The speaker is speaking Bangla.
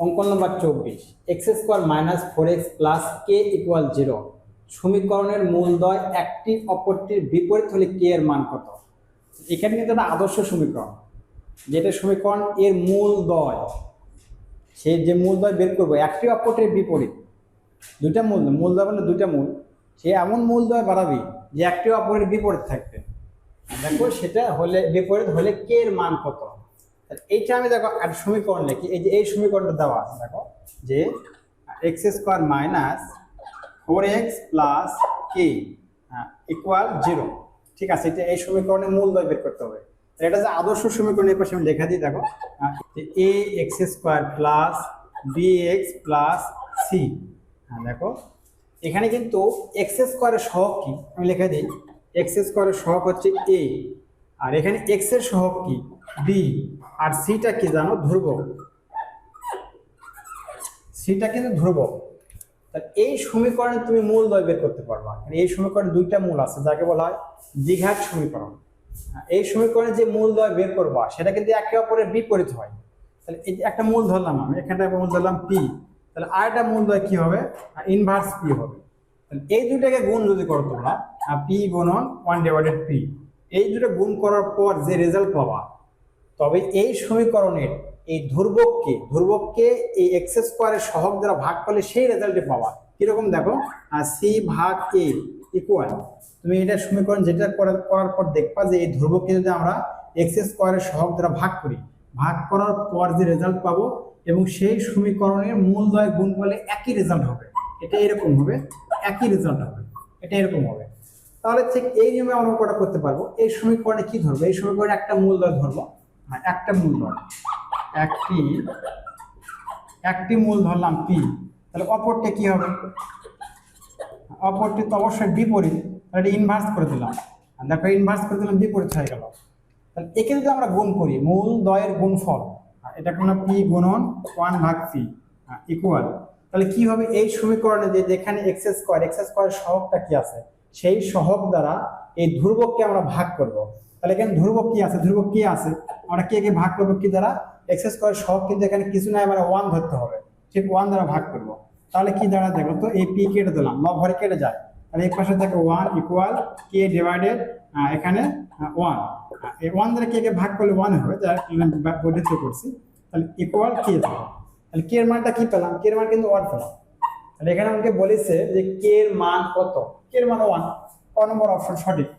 অঙ্কন নম্বর চব্বিশ x square minus four x plus k equal zero সমীকরণের মূলদয় একটি, অপরটির বিপরীত হলে কে এর মান কত? এখানে কিন্তু একটা আদর্শ সমীকরণ, যেটা সমীকরণ এর মূলদয় সে যে মূলদয় বের করব, একটি, অপরটির বিপরীত, দুইটা মূল মূলদয় মানে দুইটা মূল, সে এমন মূলদয় বাড়াবি যে একটি, অপরের বিপরীত থাকবে। দেখো সেটা হলে, বিপরীত হলে কে এর মান কত? এইটা আমি দেখো একটা সমীকরণ লিখি, এই যে এই সমীকরণটা দেওয়া আছে, দেখো, যে x square minus four x plus k equal zero ঠিক আছে, এটা এই সমীকরণের মূল দয় বের করতে হবে। এটা যে আদর্শ সমীকরণ এর পাশে আমি লেখা দিই, দেখো a x square plus b x plus c হ্যাঁ দেখো, এখানে কিন্তু এক্স স্কোয়ারের সহগ কি? আমি লেখা দিই এক্স স্কোয়ারের সহগ হচ্ছে এ আর এখানে এক্সের সহগ কি? বি আর সিটা কি জানো? ধ্রুবক। সিটা কিন্তু তাহলে এই সমীকরণে তুমি মূল দয় বের করতে পারবা। এই সমীকরণে দুইটা মূল আছে যাকে বলা হয় দ্বিঘাত সমীকরণ। হ্যাঁ, এই সমীকরণে যে মূল দয় বের করবা সেটা কিন্তু একে অপরের বিপরীত হয়। তাহলে এই একটা মূল ধরলাম আমি এখানটা মূল ধরলাম পি তাহলে আরেকটা মূল দয় কি হবে? ইনভার্স পি হবে। তাহলে এই দুটাকে গুণ যদি করো তোমরা পি গুণন ওয়ান ডিভাইডেড পি এই দুটো গুণ করার পর যে রেজাল্ট পাবা তবে এই সমীকরণের এই ধ্রুবককে ধ্রুবককে এই এক্স স্কোয়ারের সহগ দ্বারা ভাগ করলে সেই রেজাল্টে পাওয়া কীরকম দেখো? সি ভাগ এ ইকুয়াল তুমি এটা সমীকরণ যেটা করার পর দেখবা যে এই ধ্রুবককে যদি আমরা এক্স স্কোয়ারের সহগ দ্বারা ভাগ করি ভাগ করার পর যে রেজাল্ট পাবো এবং সেই সমীকরণের মূল দয় গুণ করলে একই রেজাল্ট হবে। এটা এরকম হবে একই রেজাল্ট হবে এটা এরকম হবে। তাহলে ঠিক এই নিয়মে আমরা অঙ্কটা করতে পারব। এই সমীকরণে কি ধরবো? এই সমীকরণে একটা মূলদয় ধরবো। হ্যাঁ, একটা মূলদয় একটি একটি মূল ধরলাম পি। তাহলে অপরটা কি হবে? অপরটি তো অবশ্যই বিপরীত। তাহলে এটা ইনভার্স করে দিলাম। দেখো ইনভার্স করে দিলাম, বিপরীত হয়ে গেল। তাহলে একে যদি আমরা গুণ করি, মূল দয়ের গুণফল এটা কোনো পি গুণন ওয়ান ভাগ পি ইকুয়াল তাহলে কি হবে? এই সমীকরণে যে যেখানে এক্স স্কোয়ার এক্স স্কোয়ারের সহগটা কি আছে? সেই সহগ দ্বারা এই ধ্রুবককে আমরা ভাগ করব। তাহলে এখানে ধ্রুবক কি আছে? ধ্রুবক কি আছে? আমরা কে কে ভাগ করব কি দ্বারা? এক্স স্কোয়ার সহগ কিন্তু এখানে কিছু নাই আমরা ওয়ান ধরতে হবে। ঠিক ওয়ান দ্বারা ভাগ করব। তাহলে কি দ্বারা দেখো তো, এই পি কেটে দিলাম লব ঘরে কেটে যায়। তাহলে এই পাশে থাকে ওয়ান ইকুয়াল কে ডিভাইডেড এখানে ওয়ান এই ওয়ান দ্বারা কে কে ভাগ করলে ওয়ান হবে যা পদ্ধতি করছি। তাহলে ইকুয়াল কে থাকে তাহলে কে এর মানটা কি পেলাম? কে এর মান কিন্তু ওয়ান পেলাম। তাহলে এখানে আমাকে বলেছে যে কে এর মান কত? কে এর মান ওয়ান ক নম্বর অপশন সঠিক।